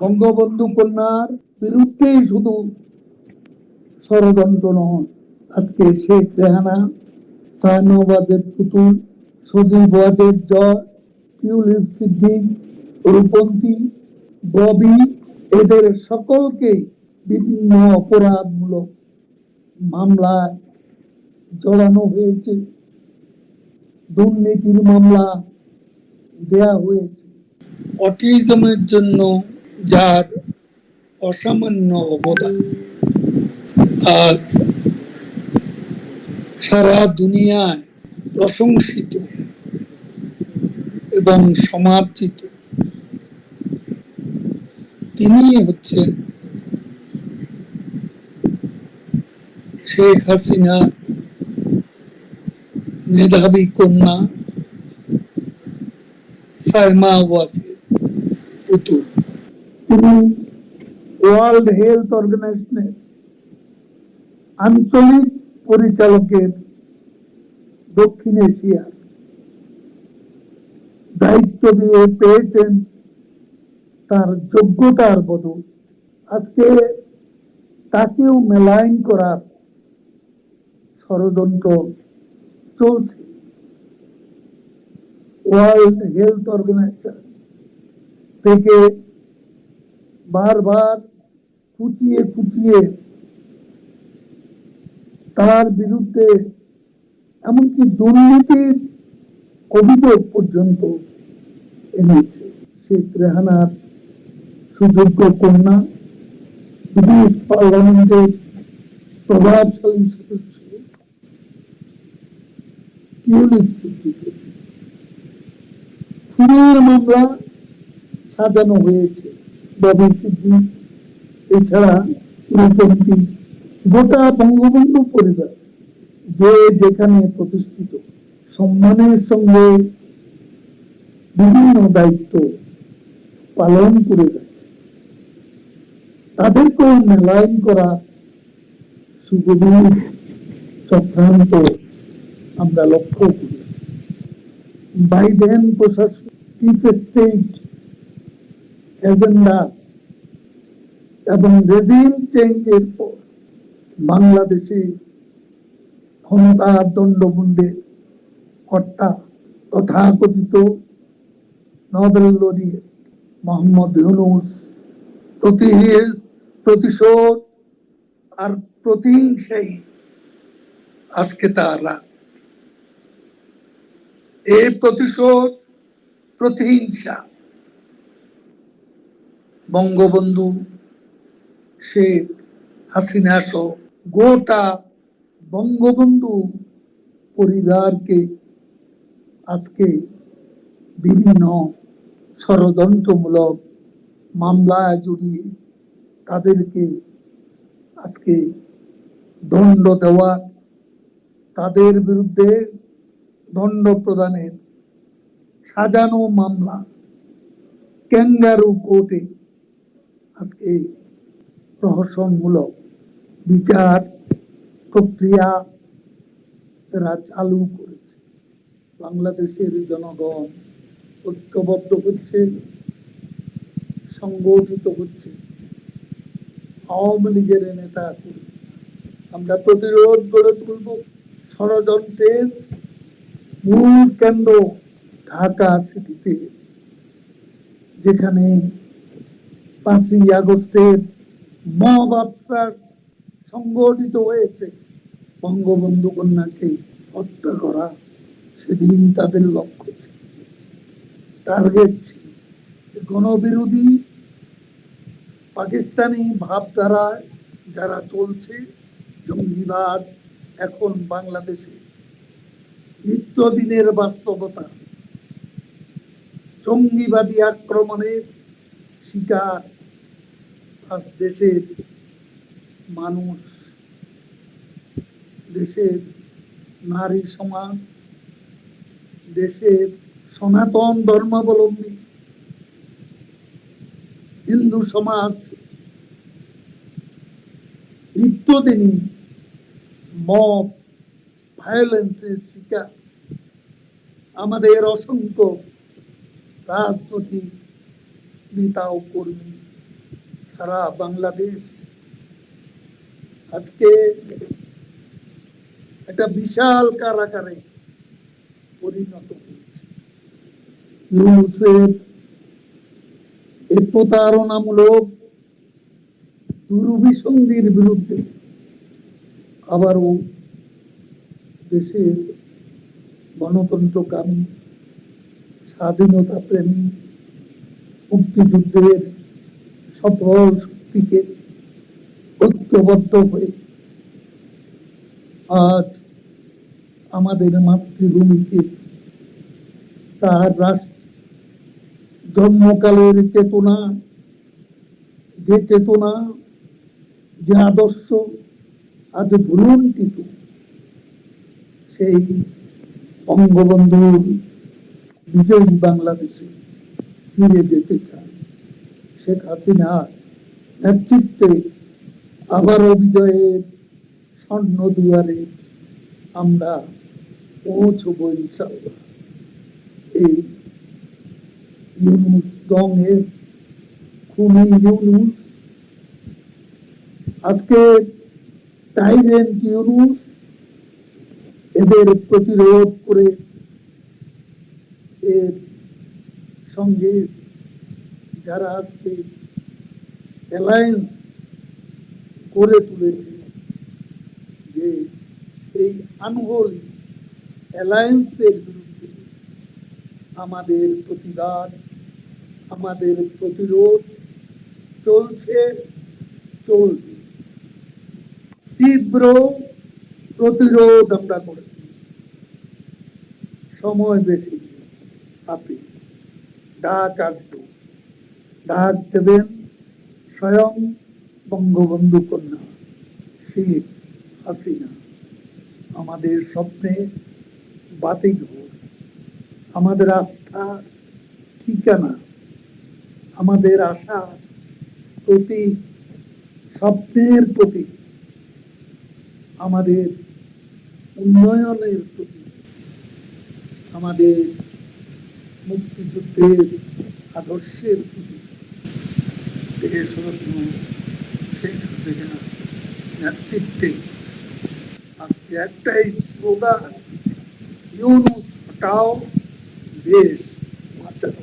বঙ্গবন্ধু কন্যার বিরুদ্ধেই শুধু ষড়যন্ত্র নয়, আজকে শেখ রেহানা শাহনবাজের পুতুল সজীব ওয়াজের জয় সিদ্দিক, রূপন্তী, ববি, এদের সকলকে বিভিন্ন অপরাধমূলক মামলায় জড়ানো হয়েছে। দুর্নীতির মামলা দেয়া হয়েছে। অটিজমের জন্য যার অসামান্য অবদান। আজ সারা দুনিয়ায় প্রশংসিত এবং সমাদৃত তিনি হচ্ছেন শেখ হাসিনা মেধাবী কন্যা সাইমা ওয়াজেদ পুতুল। তিনি ওয়ার্ল্ড হেলথ অর্গানাইজেশনের আঞ্চলিক পরিচালকের দক্ষিণ এশিয়া দায়িত্ব দিয়ে পেয়েছেন তার যোগ্যতার বদল। আজকে তাকেও মেলাইন করার ষড়যন্ত্র চলছে। ওয়ার্ল্ড হেলথ অর্গানাইজেশন থেকে বারবার কুচিয়ে কুচিয়ে তার বিরুদ্ধে এমনকি দুর্নীতির অভিযোগ পর্যন্ত এনেছে। শেখ রেহানার সুযোগ্য কন্যা ব্রিটিশ পার্লামেন্টের প্রভাবশালী সদস্য। টিউলিপ খুনের মামলা সাজানো হয়েছে। ববি সিদ্দিক এছাড়া রূপন্তী গোটা বঙ্গবন্ধু পরিবার যে যেখানে প্রতিষ্ঠিত, সম্মানের সঙ্গে বিভিন্ন দায়িত্ব পালন করে যাচ্ছে। তাদেরকেও মেলাইন করা সুগভীর চক্রান্ত আমরা লক্ষ্য করেছি। বাইডেন প্রশাসন চিফ স্টেট এজেন্ডা এবং রেজিম চেঞ্জের বাংলাদেশে ক্ষমতা দণ্ডমুণ্ডের কর্তা তথাকথিত নোবেল লরিয়ে মোহাম্মদ ইউনুস। প্রতিহির প্রতিশোধ আর প্রতিহিংসাই আজকে তার রাজ। এই প্রতিশোধ, প্রতিহিংসা বঙ্গবন্ধু, শেখ হাসিনা সহ গোটা বঙ্গবন্ধু পরিবারকে আজকে বিভিন্ন ষড়যন্ত্রমূলক মামলায় জড়িয়ে তাদেরকে আজকে দণ্ড দেওয়া, তাদের বিরুদ্ধে দণ্ড প্রদানের সাজানো মামলা, ক্যাঙ্গারু কোর্টে আজকে প্রহসনমূলক বিচার প্রক্রিয়া তারা চালু করেছে। বাংলাদেশের জনগণ ঐক্যবদ্ধ হচ্ছে, সংগঠিত হচ্ছে, আওয়ামী লীগের নেতা আমরা প্রতিরোধ গড়ে তুলব। ষড়যন্ত্রের মূল কেন্দ্র ঢাকা সিটিতে, যেখানে পাঁচই আগস্টের মব আফসার সংগঠিত হয়েছে। বঙ্গবন্ধু কন্যাকে হত্যা করা সেদিন তাদের লক্ষ্য ছিল টার্গেট ছিল। গণবিরোধী পাকিস্তানি ভাবধারায় যারা চলছে, জঙ্গিবাদ এখন বাংলাদেশে নিত্যদিনের বাস্তবতা। জঙ্গিবাদী আক্রমণের শিকার দেশের মানুষ, দেশের নারী সমাজ, দেশের সনাতন ধর্মাবলম্বী হিন্দু সমাজ নিত্যদিনই মব ভায়োলেন্সের শিকার, আমাদের অসংখ্য রাজনৈতিক নেতা ও কর্মী সারা বাংলাদেশ আজকে একটা বিশাল কারাগারে পরিণত হয়েছে। এই প্রতারণামূলক দুর্বিসন্ধির বিরুদ্ধে আবারও দেশের গণতন্ত্রকামী, স্বাধীনতা প্রেমী, মুক্তিযুদ্ধের সফল শক্তিকে ঐক্যবদ্ধ হয়ে আজ আমাদের মাতৃভূমিকে তার রাষ্ট্র জন্মকালের চেতনা, যে চেতনা, যে আদর্শ আজ ভুলুণ্ঠিত, সেই বঙ্গবন্ধুর বিজয়ী বাংলাদেশে ফিরে যেতে চায়। শেখ হাসিনার নেতৃত্বে আবারও বিজয়ের স্বর্ণ দুয়ারে আমরা পৌঁছব এই ইউনুস খুনি ইউনুস, আজকে টাইরেন্ট ইউনুস এদের প্রতিরোধ করে এর সঙ্গে যারা আজকে অ্যালায়েন্স করে তুলেছে যে এই আনহোলি অ্যালায়েন্সের বিরুদ্ধে আমাদের প্রতিবাদ, আমাদের প্রতিরোধ চলছে, চলবে। তীব্র প্রতিরোধ আমরা করেছি। সময় বেশি। আপনি ডাক আসবে। ডাক দেবেন স্বয়ং বঙ্গবন্ধু কন্যা শেখ হাসিনা। আমাদের স্বপ্নে বাতিক ঘর আমাদের আস্থা ঠিকানা। আমাদের আশা প্রতি স্বপ্নের প্রতি। আমাদের উন্নয়নের প্রতি। আমাদের মুক্তিযুদ্ধের আদর্শের প্রতি। দেশরত্ন শেখ হাসিনা নেতৃত্বে আজকে একটাই স্লোগান ইউনুস হটাও দেশ বাঁচাও